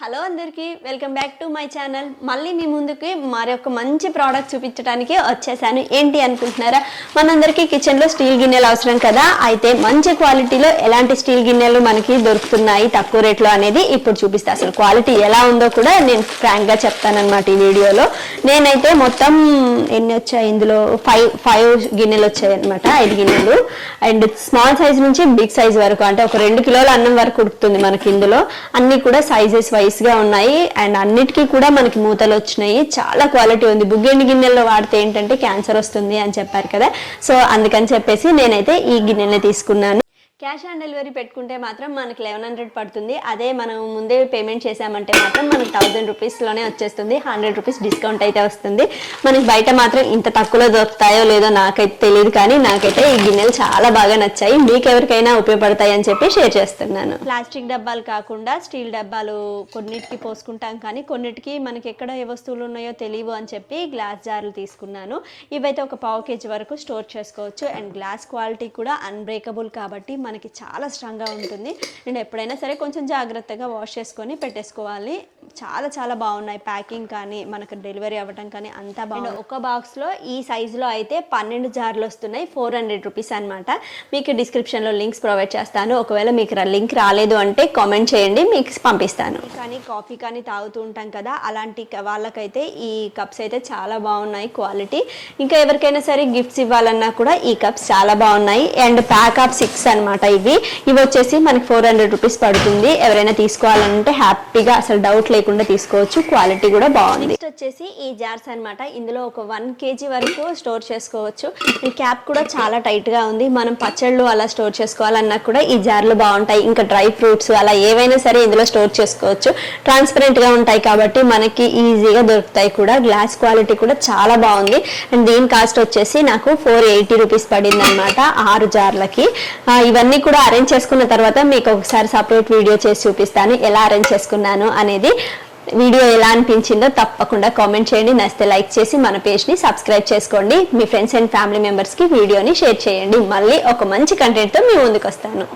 Hello అందరికీ welcome back to my channel. మళ్ళీ మీ ముందుకి మరొక మంచి ప్రోడక్ట్ చూపించడానికి వచ్చేసాను. ఏంటి అనుకుంటున్నారా? మనందరికీ కిచెన్లో స్టీల్ గిన్నెలు అవసరం కదా? అయితే మంచి క్వాలిటీలో ఎలాంటి స్టీల్ గిన్నెలు మనకి దొరుకుతున్నాయి తక్కువ రేట్లో అనేది ఇప్పుడు చూపిస్తా. అసలు క్వాలిటీ ఎలా ఉందో కూడా నేను ఫ్రాంక్గా చెప్తానన్నమాట ఈ వీడియోలో. నేనైతే మొత్తం ఎన్ని వచ్చాయి? ఇందులో ఫైవ్ ఫైవ్ గిన్నెలు వచ్చాయి అనమాట ఐదు గిన్నెలు. అండ్ స్మాల్ సైజ్ నుంచి బిగ్ సైజ్ వరకు అంటే ఒక రెండు కిలోల అన్నం వరకు ఉడుకుతుంది మనకి ఇందులో. అన్ని కూడా సైజెస్ వైస్ గా ఉన్నాయి. అండ్ అన్నిటికీ కూడా మనకి మూతలు వచ్చినాయి. చాలా క్వాలిటీ ఉంది. బుగ్గెండి గిన్నెల్లో వాడితే ఏంటంటే క్యాన్సర్ వస్తుంది అని చెప్పారు కదా. సో అందుకని చెప్పేసి నేనైతే ఈ గిన్నెని తీసుకున్నాను. క్యాష్ ఆన్ డెలివరీ పెట్టుకుంటే మాత్రం మనకి లెవెన్ హండ్రెడ్ పడుతుంది. అదే మనం ముందే పేమెంట్ చేసామంటే మాత్రం మనకి థౌజండ్ రూపీస్లోనే వచ్చేస్తుంది. హండ్రెడ్ రూపీస్ డిస్కౌంట్ అయితే వస్తుంది. మనకి బయట మాత్రం ఇంత తక్కువలో దొరుకుతాయో లేదో నాకైతే తెలియదు కానీ నాకైతే ఈ గిన్నెలు చాలా బాగా నచ్చాయి. మీకు ఎవరికైనా ఉపయోగపడతాయి అని చెప్పి షేర్ చేస్తున్నాను. ప్లాస్టిక్ డబ్బాలు కాకుండా స్టీల్ డబ్బాలు కొన్నిటికి పోసుకుంటాం కానీ కొన్నిటికి మనకి ఎక్కడ ఏ వస్తువులు ఉన్నాయో తెలియవు అని చెప్పి గ్లాస్ జార్లు తీసుకున్నాను. ఇవైతే ఒక పావు కేజీ వరకు స్టోర్ చేసుకోవచ్చు. అండ్ గ్లాస్ క్వాలిటీ కూడా అన్బ్రేకబుల్ కాబట్టి మనకి చాలా స్ట్రాంగ్గా ఉంటుంది. అండ్ ఎప్పుడైనా సరే కొంచెం జాగ్రత్తగా వాష్ చేసుకొని పెట్టేసుకోవాలి. చాలా చాలా బాగున్నాయి. ప్యాకింగ్ కానీ మనకు డెలివరీ అవ్వటం కానీ అంతా బాగుంది. ఒక బాక్స్లో ఈ సైజులో అయితే పన్నెండు జార్లు వస్తున్నాయి. ఫోర్ హండ్రెడ్ రూపీస్ అనమాట మీకు డిస్క్రిప్షన్లో లింక్స్ ప్రొవైడ్ చేస్తాను. ఒకవేళ మీకు లింక్ రాలేదు అంటే కామెంట్ చేయండి మీకు పంపిస్తాను. కానీ కాఫీ కానీ తాగుతూ ఉంటాం కదా అలాంటి వాళ్ళకైతే ఈ కప్స్ అయితే చాలా బాగున్నాయి క్వాలిటీ. ఇంకా ఎవరికైనా సరే గిఫ్ట్స్ ఇవ్వాలన్నా కూడా ఈ కప్స్ చాలా బాగున్నాయి. అండ్ ప్యాక్ ఆఫ్ సిక్స్ అన్నమాట ఇవి. ఇవి వచ్చేసి మనకి ఫోర్ హండ్రెడ్ రూపీస్ పడుతుంది. ఎవరైనా తీసుకోవాలంటే హ్యాపీగా అసలు డౌట్ లేకుండా తీసుకోవచ్చు. క్వాలిటీ కూడా బాగుంది. నెక్స్ట్ వచ్చేసి ఈ జార్స్ అన్నమాట. ఇందులో ఒక వన్ కేజీ వరకు స్టోర్ చేసుకోవచ్చు. ఈ క్యాప్ కూడా చాలా టైట్గా ఉంది. మనం పచ్చళ్ళు అలా స్టోర్ చేసుకోవాలన్నా కూడా ఈ జార్లు బాగుంటాయి. ఇంకా డ్రై ఫ్రూట్స్ అలా ఏవైనా సరే ఇందులో స్టోర్ చేసుకోవచ్చు. ట్రాన్స్పరెంట్గా ఉంటాయి కాబట్టి మనకి ఈజీగా దొరుకుతాయి కూడా. గ్లాస్ క్వాలిటీ కూడా చాలా బాగుంది. అండ్ దీని కాస్ట్ వచ్చేసి నాకు ఫోర్ ఎయిటీ రూపీస్ పడింది అనమాట ఆరు జార్లకి ఇవన్నీ కూడా అరేంజ్ చేసుకున్న తర్వాత మీకు ఒకసారి సపరేట్ వీడియో చేసి చూపిస్తాను. ఎలా అరేంజ్ చేసుకున్నాను అనేది. వీడియో ఎలా అనిపించిందో తప్పకుండా కామెంట్ చేయండి. నచ్చితే లైక్ చేసి మన పేజ్ని సబ్స్క్రైబ్ చేసుకోండి. మీ ఫ్రెండ్స్ అండ్ ఫ్యామిలీ మెంబర్స్కి వీడియోని షేర్ చేయండి. మళ్ళీ ఒక మంచి కంటెంట్తో మీ ముందుకు వస్తాను